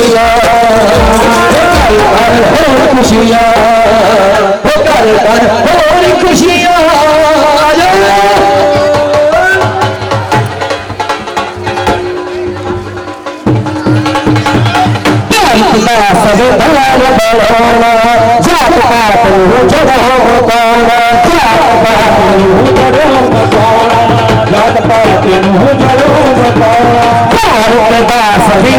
खुशियाँ घर घर हो खुशियाँ घर घर हो खुशियाँ सब भला बढ़ाना जात पात जगह बताना जात पात जगह बताना जात पात जगह बताना भारत दास भी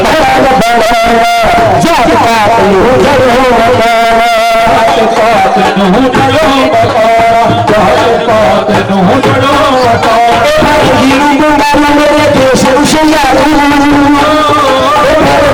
पात